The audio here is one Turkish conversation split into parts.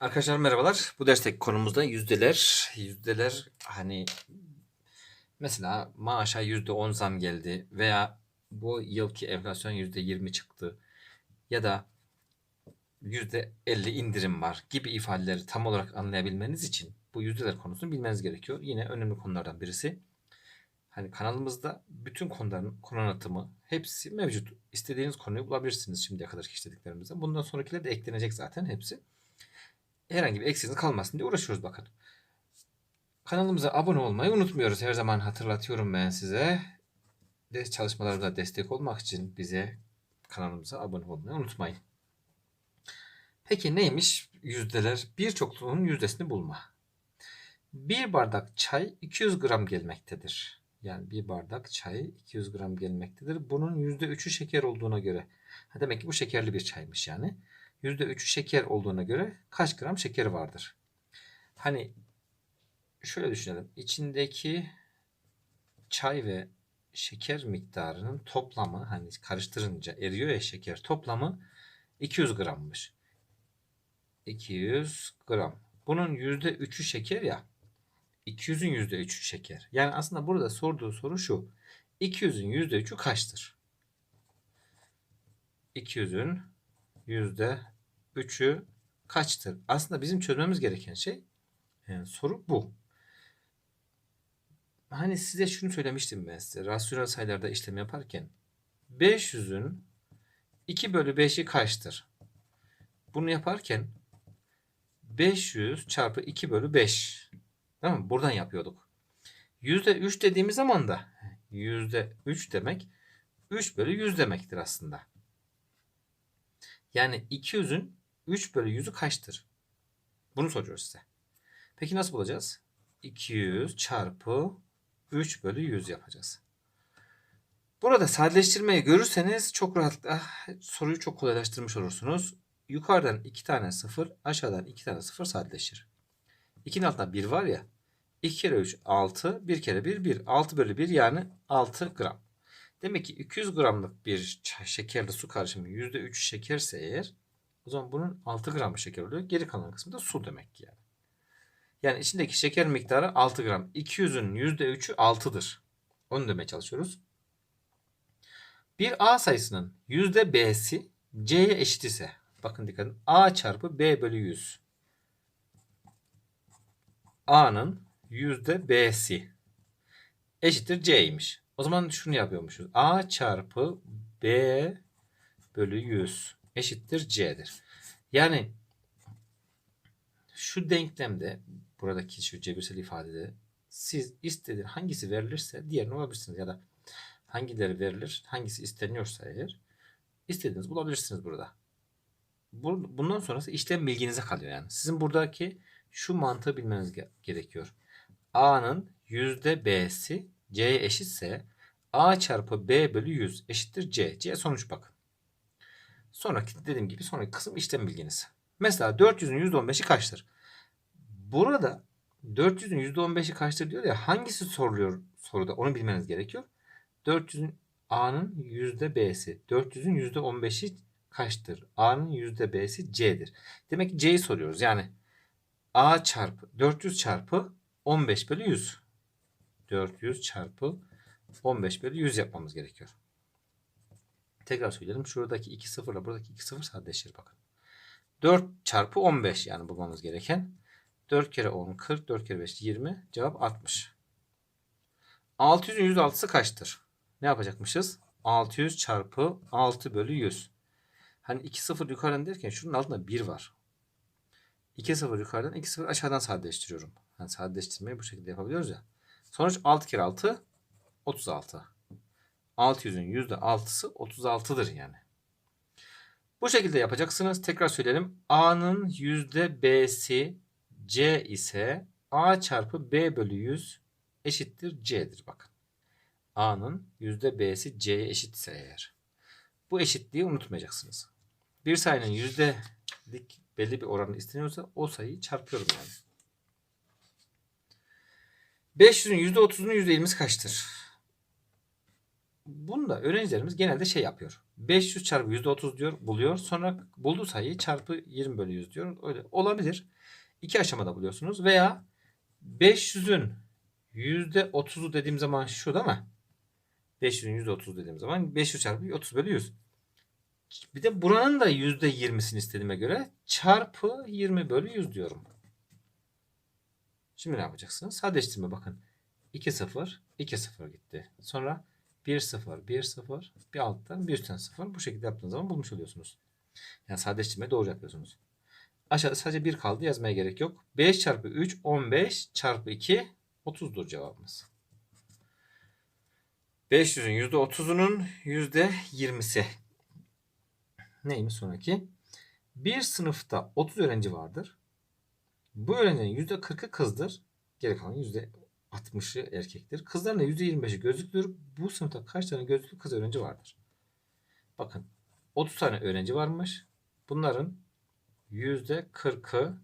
Arkadaşlar merhabalar. Bu dersteki konumuzda yüzdeler. Yüzdeler hani mesela maaşa yüzde on zam geldi veya bu yılki enflasyon yüzde yirmi çıktı ya da yüzde elli indirim var gibi ifadeleri tam olarak anlayabilmeniz için bu yüzdeler konusunu bilmeniz gerekiyor. Yine önemli konulardan birisi. Hani kanalımızda bütün konuların konu anlatımı hepsi mevcut. İstediğiniz konuyu bulabilirsiniz şimdiye kadar işlediklerimizde. Bundan sonrakiler de eklenecek zaten hepsi herhangi bir eksiğiniz kalmasın diye uğraşıyoruz bakın. Kanalımıza abone olmayı unutmuyoruz. Her zaman hatırlatıyorum ben size. Ders çalışmalarımıza destek olmak için bize kanalımıza abone olmayı unutmayın. Peki neymiş yüzdeler? Bir çokluğun yüzdesini bulma. Bir bardak çay 200 gram gelmektedir. Yani bir bardak çay 200 gram gelmektedir. Bunun %3'ü şeker olduğuna göre. Ha demek ki bu şekerli bir çaymış yani. %3'ü şeker olduğuna göre kaç gram şeker vardır? Hani şöyle düşünelim. İçindeki çay ve şeker miktarının toplamı hani karıştırınca eriyor ya şeker toplamı 200 grammış. 200 gram. Bunun %3'ü şeker ya. 200'ün %3'ü şeker. Yani aslında burada sorduğu soru şu. 200'ün %3'ü kaçtır? 200'ün yüzde üçü kaçtır? Aslında bizim çözmemiz gereken şey yani soru bu. Hani size şunu söylemiştim ben size. Rasyonel sayılarda işlem yaparken 500'ün 2 bölü 5'i kaçtır? Bunu yaparken 500 çarpı 2 bölü 5. Tamam mı? Buradan yapıyorduk. %3 dediğimiz zaman da %3 demek 3 bölü 100 demektir aslında. Yani 200'ün 3 bölü 100'ü kaçtır? Bunu soruyoruz size. Peki nasıl bulacağız? 200 çarpı 3 bölü 100 yapacağız. Burada sadeleştirmeyi görürseniz çok rahatlıkla soruyu çok kolaylaştırmış olursunuz. Yukarıdan 2 tane 0, aşağıdan 2 tane 0 sadeleşir. 2'nin altında 1 var ya. 2 kere 3 6, 1 kere 1 1. 6 bölü 1 yani 6 gram. Demek ki 200 gramlık bir şekerli su karışımı %3 şekerse eğer o zaman bunun 6 gram şeker oluyor. Geri kalan kısmı da su demek yani. Yani içindeki şeker miktarı 6 gram. 200'ün %3'ü 6'dır. Onu demeye çalışıyoruz. Bir A sayısının %B'si C'ye eşit ise bakın dikkat edin. A çarpı B bölü 100. A'nın %B'si eşittir C'ymiş. O zaman şunu yapıyormuşuz. A çarpı B bölü 100 eşittir C'dir. Yani şu denklemde buradaki şu cebirsel ifadede siz istediğiniz hangisi verilirse diğerini bulabilirsiniz ya da hangileri verilir hangisi isteniyorsa eğer istediğiniz bulabilirsiniz burada. Bundan sonrası işlem bilginize kalıyor yani. Sizin buradaki şu mantığı bilmeniz gerekiyor. A'nın yüzde B'si C'ye eşitse A çarpı B bölü 100 eşittir C. C sonuç bakın. Sonraki dediğim gibi sonraki kısım işlem bilginiz. Mesela 400'ün %15'i kaçtır? Burada 400'ün %15'i kaçtır diyor ya hangisi soruluyor soruda onu bilmeniz gerekiyor. 400'ün A'nın %B'si. 400'ün %15'i kaçtır? A'nın %B'si C'dir. Demek ki C'yi soruyoruz. Yani A çarpı 400 çarpı 15 bölü 100. 400 çarpı 15 bölü 100 yapmamız gerekiyor. Tekrar söyleyelim. Şuradaki 2 sıfır ile buradaki 2 sıfır sadeleşir bakın. 4 çarpı 15 yani bulmamız gereken. 4 kere 10 40, 4 kere 5 20. Cevap 60. 600'ün %6'sı kaçtır? Ne yapacakmışız? 600 çarpı 6 bölü 100. Hani 2 sıfır yukarıdan derken şunun altında 1 var. 2 sıfır yukarıdan 2 sıfır aşağıdan sadeleştiriyorum. Yani sadeleştirmeyi bu şekilde yapabiliyoruz ya. Sonuç 6 kere 6 36. 600'ün %6'sı 36'dır yani. Bu şekilde yapacaksınız. Tekrar söyleyelim. A'nın %B'si C ise A çarpı B bölü 100 eşittir C'dir bakın. A'nın %B'si C'ye eşitse eğer. Bu eşitliği unutmayacaksınız. Bir sayının yüzdelik belli bir oranı isteniyorsa o sayıyı çarpıyorum yani. 500'ün %30'unun %20'si kaçtır? bunda öğrencilerimiz genelde şey yapıyor. 500 çarpı %30 diyor buluyor. Sonra bulduğu sayıyı çarpı 20 bölü 100 diyor. Öyle olabilir. İki aşamada buluyorsunuz. Veya 500'ün %30'u dediğim zaman şu değil mi? 500'ün %30 dediğim zaman 500 çarpı 30 bölü 100. Bir de buranın da %20'sini istediğime göre çarpı 20 bölü 100 diyorum. Şimdi ne yapacaksınız? Sadeleştirme bakın. 2 0 2 0 gitti. Sonra 1 0 1 0 bir alttan bir üstten 0 bu şekilde yaptığınız zaman bulmuş oluyorsunuz. Yani sadeleştirme doğru yapıyorsunuz. Aşağıda sadece 1 kaldı yazmaya gerek yok. 5 çarpı 3 15 çarpı 2 30'dur cevabımız. 500'ün %30'unun %20'si. Neymiş sonraki? Bir sınıfta 30 öğrenci vardır. Bu öğrencinin %40'ı kızdır. Geri kalan %60'ı erkektir. Kızların da %25'i gözlüklüdür. Bu sınıfta kaç tane gözlüklü kız öğrenci vardır? Bakın 30 tane öğrenci varmış. Bunların %40'ı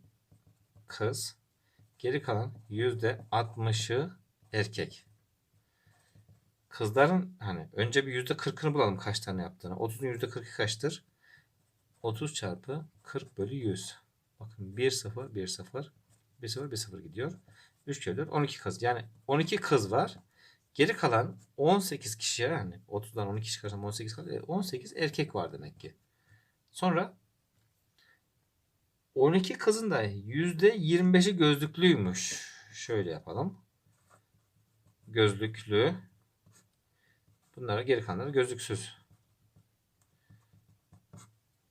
kız. Geri kalan %60'ı erkek. Kızların hani önce bir %40'ını bulalım kaç tane yaptığını. 30'un %40'ı kaçtır? 30 çarpı 40 bölü 100. Bakın 1 0 1 0 1 0 1 0 gidiyor. 3 kere 4 12 kız. Yani 12 kız var. Geri kalan 18 kişiye yani 30'dan 12 çıkarsam 18 kalır. 18 erkek var demek ki. Sonra 12 kızın da %25'i gözlüklüymüş. Şöyle yapalım. Gözlüklü. Bunlara geri kalanları gözlüksüz.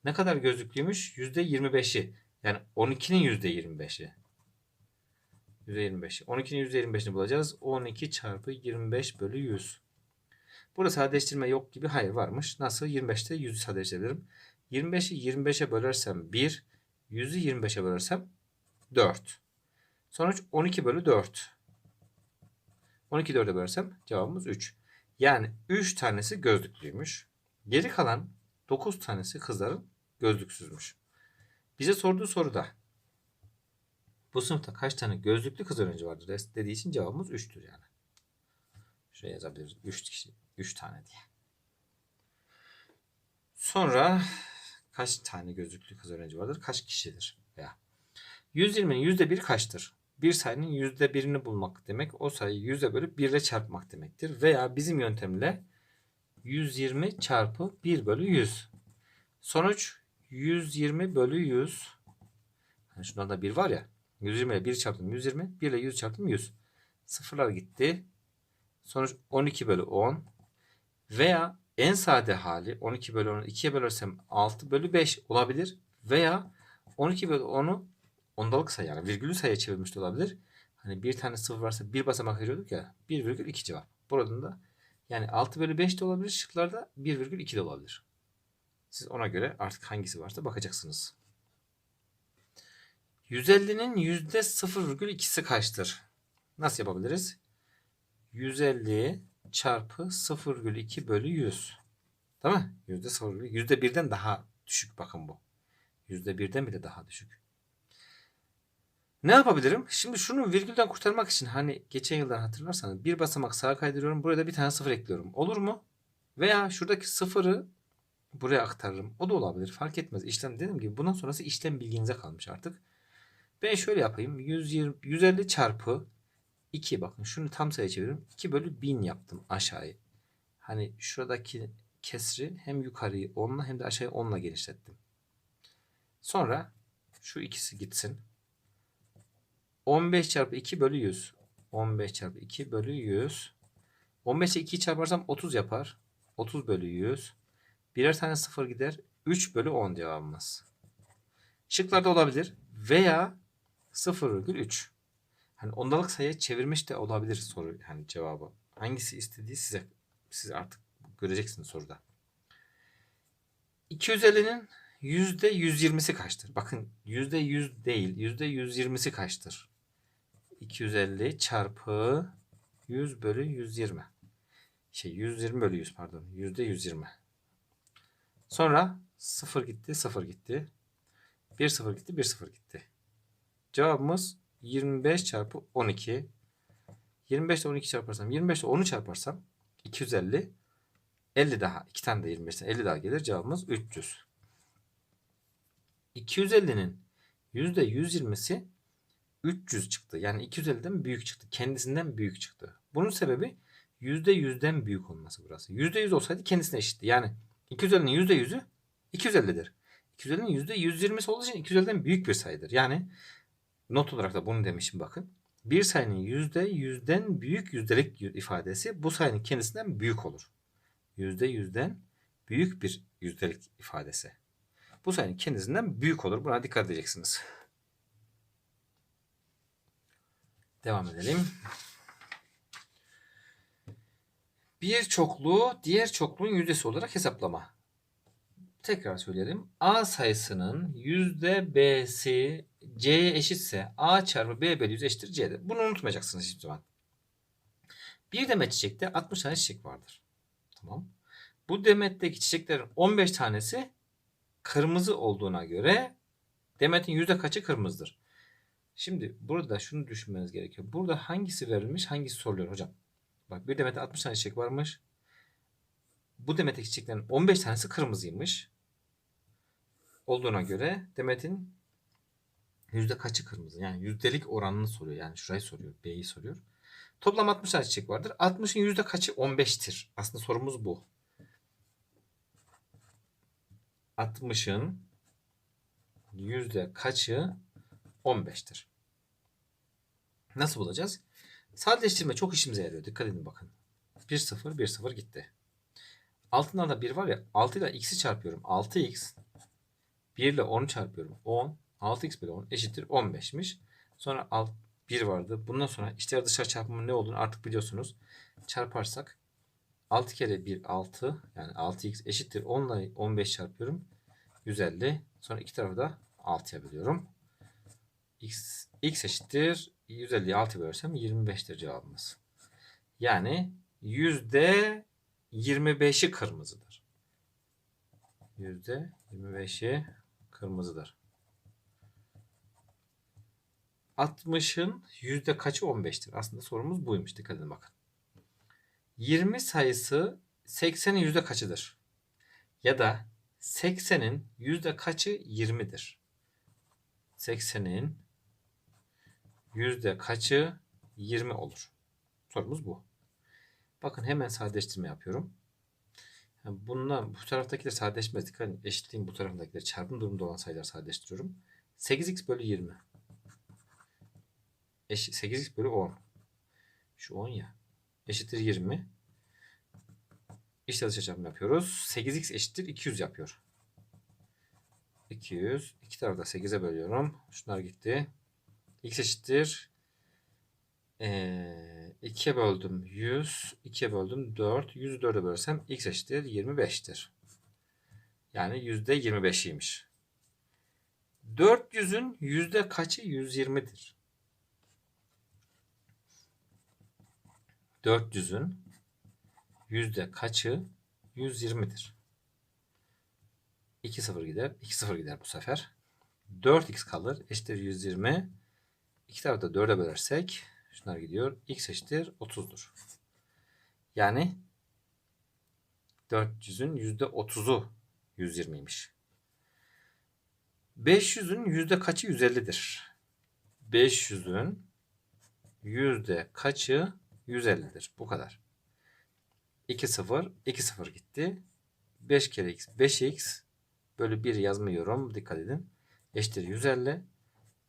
Ne kadar gözlüklüymüş? %25'i. Yani 12'nin %25'i. %25'i. 12'nin %25'ini bulacağız. 12 çarpı 25 bölü 100. Burada sadeleştirme yok gibi. Hayır varmış. Nasıl? 25'te 100'ü sadeleştirebilirim. 25'i 25'e bölersem 1. 100'ü 25'e bölersem 4. Sonuç 12 bölü 4. 12 4'e bölersem cevabımız 3. Yani 3 tanesi gözlüklüymüş. Geri kalan 9 tanesi kızların gözlüksüzmüş. Bize sorduğu soruda bu sınıfta kaç tane gözlüklü kız öğrenci vardır dediği için cevabımız 3'tür yani. Şuraya yazabiliriz. 3 kişi 3 tane diye. Sonra kaç tane gözlüklü kız öğrenci vardır? Kaç kişidir? Veya 120'nin %1 kaçtır? Bir sayının %1'ini bulmak demek o sayıyı yüzde bölüp 1 ile çarpmak demektir. Veya bizim yöntemle 120 çarpı 1 bölü 100. Sonuç 120 bölü 100. Yani şundan da 1 var ya. 120 ile 1 çarptım 120. 1 ile 100 çarptım 100. Sıfırlar gitti. Sonuç 12 bölü 10. Veya en sade hali 12 bölü 10'u 2'ye bölersem 6 bölü 5 olabilir. Veya 12 bölü 10'u ondalık sayı yani virgülü sayıya çevirmiş de olabilir. Hani bir tane sıfır varsa bir basamak veriyorduk ya 1,2 cevap. Buradan da yani 6 bölü 5 de olabilir. Şıklarda 1,2 de olabilir. Siz ona göre artık hangisi varsa bakacaksınız. 150'nin %0,2'si kaçtır? Nasıl yapabiliriz? 150 çarpı 0,2 bölü 100. Değil mi? %0, %1'den daha düşük bakın bu. %1'den bile daha düşük. Ne yapabilirim? Şimdi şunu virgülden kurtarmak için hani geçen yıldan hatırlarsanız bir basamak sağa kaydırıyorum. Buraya da bir tane sıfır ekliyorum. Olur mu? Veya şuradaki sıfırı buraya aktarırım. O da olabilir. Fark etmez. İşlem dediğim gibi bundan sonrası işlem bilginize kalmış artık. Ben şöyle yapayım. 120, 150 çarpı 2 bakın şunu tam sayı çeviriyorum. 2 bölü 1000 yaptım aşağıyı. Hani şuradaki kesri hem yukarıyı 10'la hem de aşağıyı 10'la genişlettim. Sonra şu ikisi gitsin. 15 çarpı 2 bölü 100. 15 çarpı 2 bölü 100. 15 ile 2'yi çarparsam 30 yapar. 30 bölü 100. Birer tane sıfır gider. 3 bölü 10 cevabımız. Şıklarda olabilir. Veya 0,3. Hani ondalık sayıya çevirmiş de olabilir soru hani cevabı. Hangisi istediği size siz artık göreceksiniz soruda. 250'nin %120'si kaçtır? Bakın %100 değil, %120'si kaçtır? 250 çarpı 100 bölü 120. Şey 120 bölü 100 pardon. %120. Sonra 0 gitti, 0 gitti. 1 0 gitti, 1 0 gitti. Cevabımız 25 çarpı 12. 25 ile 12 çarparsam, 25 ile 10'u çarparsam 250. 50 daha. 2 tane de 25'ten 50 daha gelir. Cevabımız 300. 250'nin %120'si 300 çıktı. Yani 250'den büyük çıktı. Kendisinden büyük çıktı. Bunun sebebi %100'den büyük olması burası. %100 olsaydı kendisine eşitti. Yani 250'nin %100'ü 250'dir. 250'nin %120'si olduğu için 250'den büyük bir sayıdır. Yani not olarak da bunu demişim bakın. Bir sayının %100'den büyük yüzdelik ifadesi bu sayının kendisinden büyük olur. %100'den büyük bir yüzdelik ifadesi. Bu sayının kendisinden büyük olur. Buna dikkat edeceksiniz. Devam edelim. Bir çokluğu diğer çokluğun yüzdesi olarak hesaplama. Tekrar söyleyelim. A sayısının yüzde B'si C'ye eşitse A çarpı B bölü 100 eşittir C'de. Bunu unutmayacaksınız hiçbir zaman. Bir demet çiçekte 60 tane çiçek vardır. Tamam. Bu demetteki çiçeklerin 15 tanesi kırmızı olduğuna göre demetin yüzde kaçı kırmızıdır? Şimdi burada şunu düşünmeniz gerekiyor. Burada hangisi verilmiş, hangisi soruluyor hocam? Bak bir demette 60 tane çiçek varmış. Bu demetteki çiçeklerin 15 tanesi kırmızıymış. Olduğuna göre demetin yüzde kaçı kırmızı? Yani yüzdelik oranını soruyor. Yani şurayı soruyor. B'yi soruyor. Toplam 60 tane çiçek vardır. 60'ın yüzde kaçı 15'tir? Aslında sorumuz bu. 60'ın yüzde kaçı 15'tir? Nasıl bulacağız? Sadeleştirme çok işimize yarıyor. Dikkat edin bakın. 1 0 1 0 gitti. Altından da 1 var ya 6 ile x'i çarpıyorum. 6x 1 ile 10'u çarpıyorum. 10 6x bölü 10 eşittir 15'miş. Sonra alt 1 vardı. Bundan sonra içler dışarı çarpımının ne olduğunu artık biliyorsunuz. Çarparsak 6 kere 1 6 yani 6x eşittir 10 ile 15 çarpıyorum. 150. Sonra iki tarafı da 6'ya bölüyorum. X, x eşittir 150'yi 6 bölersem 25'tir cevabımız. Yani yüzde 25'i kırmızıdır. Yüzde 25'i kırmızıdır. 60'ın yüzde kaçı 15'tir? Aslında sorumuz buymuş. Dikkat edin bakın. 20 sayısı 80'in yüzde kaçıdır? Ya da 80'in yüzde kaçı 20'dir? 80'in yüzde kaçı 20 olur? Sorumuz bu. Bakın hemen sadeleştirme yapıyorum. Yani bunlar bu taraftakiler sadeleşmez. Dikkat. Eşitliğin bu tarafındakiler çarpım durumunda olan sayılar sadeleştiriyorum. 8x bölü 20. Eş, 8x bölü 10. Şu 10 ya. Eşittir 20. İşte dışa çarpım yapıyoruz. 8x eşittir 200 yapıyor. 200. İki tarafı da 8'e bölüyorum. Şunlar gitti. X eşittir. Ee, 2'ye böldüm 100. 2'ye böldüm 4. 100'ü 4'e bölsem x eşittir 25'tir. Yani %25'iymiş. 400'ün yüzde kaçı 120'dir? 400'ün yüzde kaçı 120'dir? 2 0 gider. 2 0 gider bu sefer. 4x kalır. Eşittir 120. İki tarafı da 4'e bölersek şunlar gidiyor. x eşittir 30'dur. Yani 400'ün %30'u 120'ymiş. 500'ün yüzde kaçı 150'dir? 500'ün yüzde kaçı 150'dir? Bu kadar. 2 0 2 0 gitti. 5 kere x 5x bölü 1 yazmıyorum. Dikkat edin. Eşittir 150.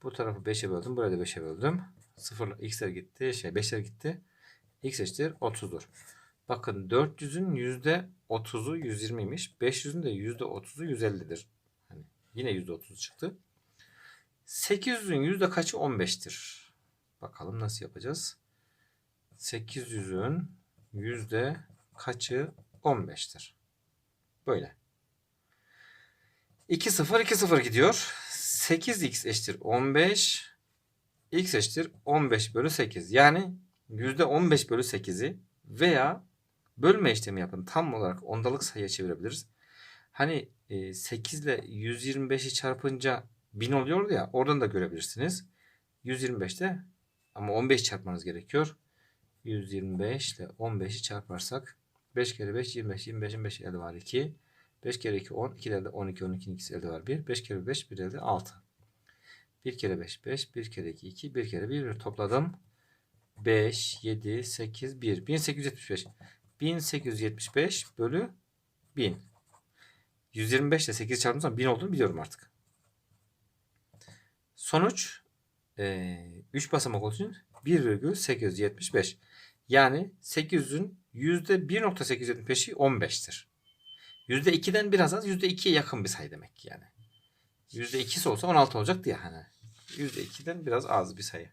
Bu tarafı 5'e böldüm. Buraya da 5'e böldüm. 0 x'ler gitti. Şey 5'ler gitti. x eşittir 30'dur. Bakın 400'ün %30'u 120'ymiş. 500'ün de %30'u 150'dir. Hani yine %30 çıktı. 800'ün yüzde kaçı 15'tir? Bakalım nasıl yapacağız. 800'ün yüzde kaçı 15'tir? Böyle. 2 0 2 0 gidiyor. 8x eşittir 15. x eşittir 15 bölü 8. Yani %15 bölü 8'i veya bölme işlemi yapın. Tam olarak ondalık sayıya çevirebiliriz. Hani 8 ile 125'i çarpınca 1000 oluyordu ya oradan da görebilirsiniz. 125'te ama 15 çarpmanız gerekiyor. 125 ile 15'i çarparsak 5 kere 5 25. 25'in 5 elde var 2. 5 kere 2 10. 2 elde 12. 12'nin ikisi elde var 1. 5 kere 5 1 elde 6. 1 kere 5 5. 1 kere 2 2. 1 kere 1 topladım. 5 7 8 1. 1875. 1875 bölü 1000. 125 ile 8 çarptığım zaman 1000 olduğunu biliyorum artık. Sonuç 3 basamak olduğu için 1,875. Yani 800'ün %1.875'i 15'tir. %2'den biraz az %2'ye yakın bir sayı demek yani. %2'si olsa 16 olacaktı ya hani. %2'den biraz az bir sayı.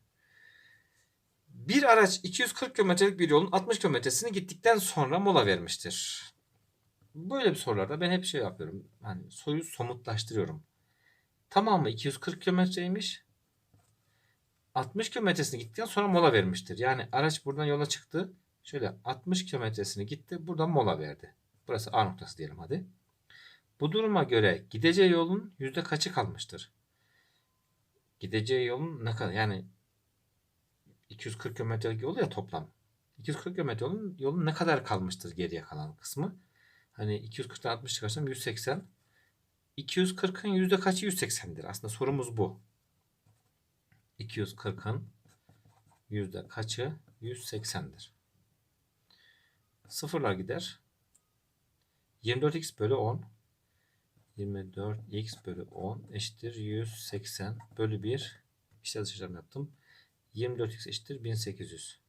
Bir araç 240 kilometrelik bir yolun 60 kilometresini gittikten sonra mola vermiştir. Böyle bir sorularda ben hep şey yapıyorum. Hani soruyu somutlaştırıyorum. Tamamı 240 kilometreymiş. 60 kilometresini gittikten sonra mola vermiştir. Yani araç buradan yola çıktı. Şöyle 60 kilometresini gitti. Buradan mola verdi. Burası A noktası diyelim hadi. Bu duruma göre gideceği yolun yüzde kaçı kalmıştır? Gideceği yolun ne kadar? Yani 240 kilometrelik yol ya toplam. 240 kilometre yolun, yolun ne kadar kalmıştır geriye kalan kısmı? Hani 240'tan 60 çıkarsam 180. 240'ın yüzde kaçı 180'dir? Aslında sorumuz bu. 240'ın yüzde kaçı 180'dir? Sıfırlar gider. 24x bölü 10 24x bölü 10 eşittir 180 bölü 1 işte dışarıdan yaptım. 24x eşittir 1800.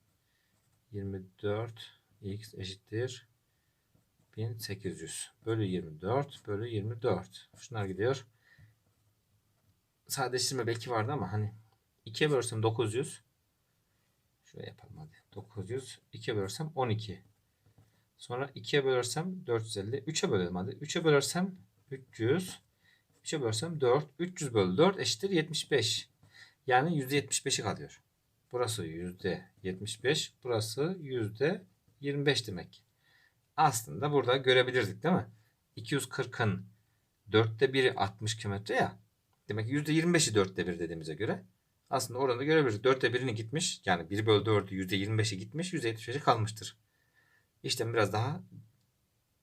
24x eşittir 1800 bölü 24 bölü 24. Şunlar gidiyor. Sadeleştirme belki vardı ama hani 2'ye bölürsem 900. Şöyle yapalım hadi. 900. 2'ye bölürsem 12. Sonra 2'ye bölersem 450. 3'e bölelim hadi. 3'e bölersem 300. 3'e bölersem 4. 300 bölü 4 eşittir 75. Yani %75'i kalıyor. Burası %75. Burası %25 demek. Aslında burada görebilirdik değil mi? 240'ın 4'te 1'i 60 km ya. Demek ki %25'i 4'te 1 dediğimize göre. Aslında orada görebiliriz. 4'te 1'ini gitmiş. Yani 1 bölü 4'ü %25'i gitmiş. %75'i kalmıştır. İşlem biraz daha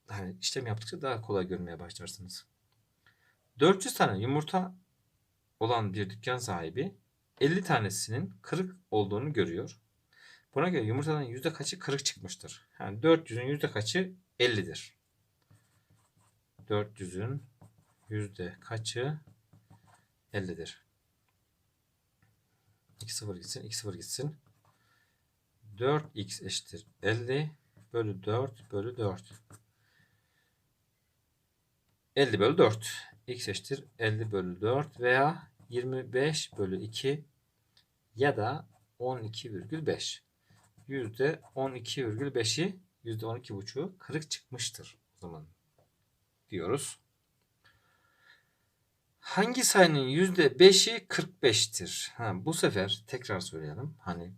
hani işlem yaptıkça daha kolay görmeye başlarsınız. 400 tane yumurta olan bir dükkan sahibi 50 tanesinin kırık olduğunu görüyor. Buna göre yumurtadan yüzde kaçı kırık çıkmıştır? Yani 400'ün yüzde kaçı 50'dir. 400'ün yüzde kaçı 50'dir. 2 0 gitsin, 2 0 gitsin. 4x eşittir 50 bölü 4 bölü 4. 50 bölü 4. x eşittir 50 bölü 4 veya 25 bölü 2 ya da 12,5. Yüzde 12,5'i yüzde 12,5'u kırık çıkmıştır o zaman diyoruz. Hangi sayının yüzde 5'i 45'tir? Ha, bu sefer tekrar söyleyelim. Hani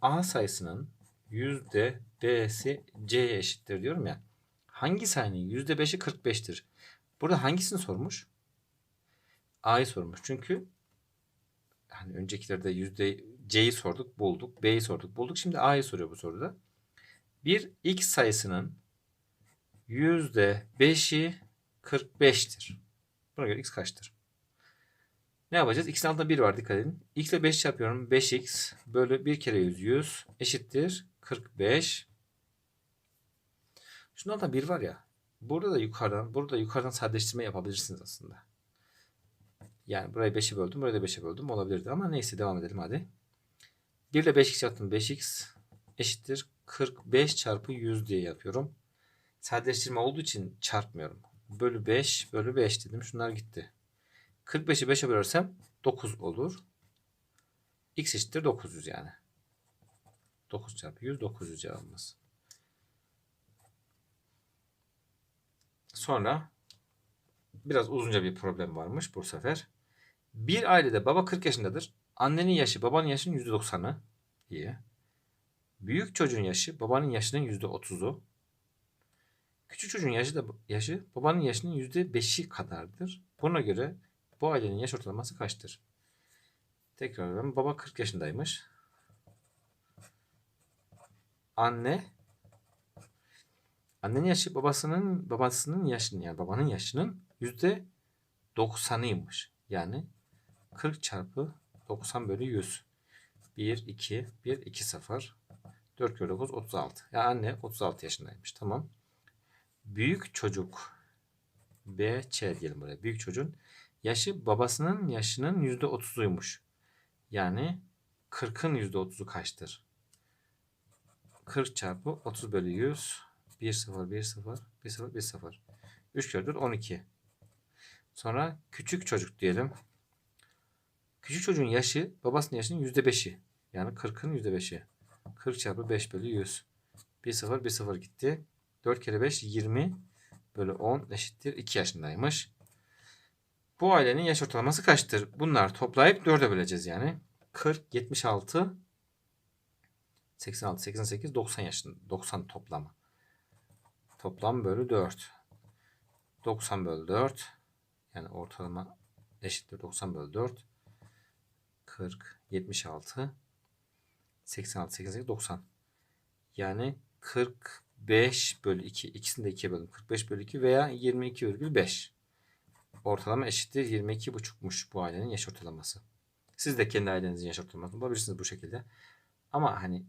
A sayısının yüzde B'si C'ye eşittir diyorum ya. Hangi sayının yüzde B'si 45'tir? Burada hangisini sormuş? A'yı sormuş. Çünkü hani öncekilerde yüzde C'yi sorduk, bulduk. B'yi sorduk, bulduk. Şimdi A'yı soruyor bu soruda. Bir X sayısının yüzde beşi 45'tir. Buna göre X kaçtır? Ne yapacağız? X'in altında 1 var dikkat edin. X ile 5 yapıyorum. 5X bölü 1 kere 100 100 eşittir 45. Şunun altında 1 var ya. Burada da yukarıdan, burada yukarıdan sadeleştirme yapabilirsiniz aslında. Yani burayı 5'e böldüm, burayı da 5'e böldüm olabilirdi ama neyse devam edelim hadi. 1 ile 5x yaptım. 5x eşittir 45 çarpı 100 diye yapıyorum. Sadeleştirme olduğu için çarpmıyorum. Bölü 5 bölü 5 dedim. Şunlar gitti. 45'i 5'e bölersem 9 olur. X eşittir 900 yani. 9 çarpı 100 900 cevabımız. Sonra biraz uzunca bir problem varmış bu sefer. Bir ailede baba 40 yaşındadır. Annenin yaşı babanın yaşının %90'ı. İyi. Büyük çocuğun yaşı babanın yaşının %30'u. Küçük çocuğun yaşı da yaşı babanın yaşının %5'i kadardır. Buna göre bu ailenin yaş ortalaması kaçtır? Tekrar ediyorum. Baba 40 yaşındaymış. Anne Annenin yaşı babasının babasının yaşının yani babanın yaşının yüzde 90'ıymış. Yani 40 çarpı 90 bölü 100. 1, 2, 1, 2, 0. 4 kere 9, 36. Ya anne 36 yaşındaymış. Tamam. Büyük çocuk B, Ç diyelim buraya. Büyük çocuğun yaşı babasının yaşının yüzde 30'uymuş. Yani 40'ın yüzde 30'u kaçtır? 40 çarpı 30 bölü 100. 1, 0, 1, 0, 1, 0, 1, 0. 3 kere 4, 12. Sonra küçük çocuk diyelim. Küçük çocuğun yaşı babasının yaşının yüzde beşi. Yani 40'ın yüzde beşi. 40 çarpı 5 bölü 100. 1 0 1 0 gitti. 4 kere 5 20 bölü 10 eşittir 2 yaşındaymış. Bu ailenin yaş ortalaması kaçtır? Bunlar toplayıp 4'e böleceğiz yani. 40, 76, 86, 88, 90 yaşında. 90 toplamı. Toplam bölü 4. 90 bölü 4. Yani ortalama eşittir 90 bölü 4. 40, 76, 86, 88, 90. Yani 45 bölü 2. İkisini de 2'ye böldüm. 45 bölü 2 veya 22,5. Ortalama eşittir 22,5'muş bu ailenin yaş ortalaması. Siz de kendi ailenizin yaş ortalamasını bulabilirsiniz bu şekilde. Ama hani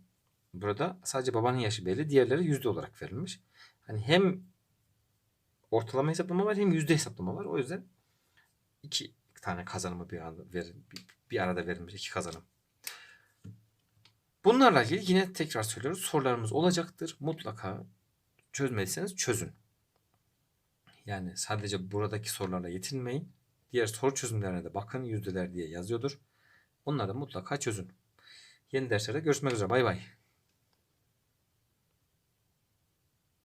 burada sadece babanın yaşı belli. Diğerleri yüzde olarak verilmiş. Hani hem ortalama hesaplama var hem yüzde hesaplama var. O yüzden iki tane kazanımı bir arada, verin, bir, arada verilmiş. iki kazanım. Bunlarla ilgili yine tekrar söylüyoruz. Sorularımız olacaktır. Mutlaka çözmediyseniz çözün. Yani sadece buradaki sorularla yetinmeyin. Diğer soru çözümlerine de bakın. Yüzdeler diye yazıyordur. Onları mutlaka çözün. Yeni derslerde görüşmek üzere. Bay bay.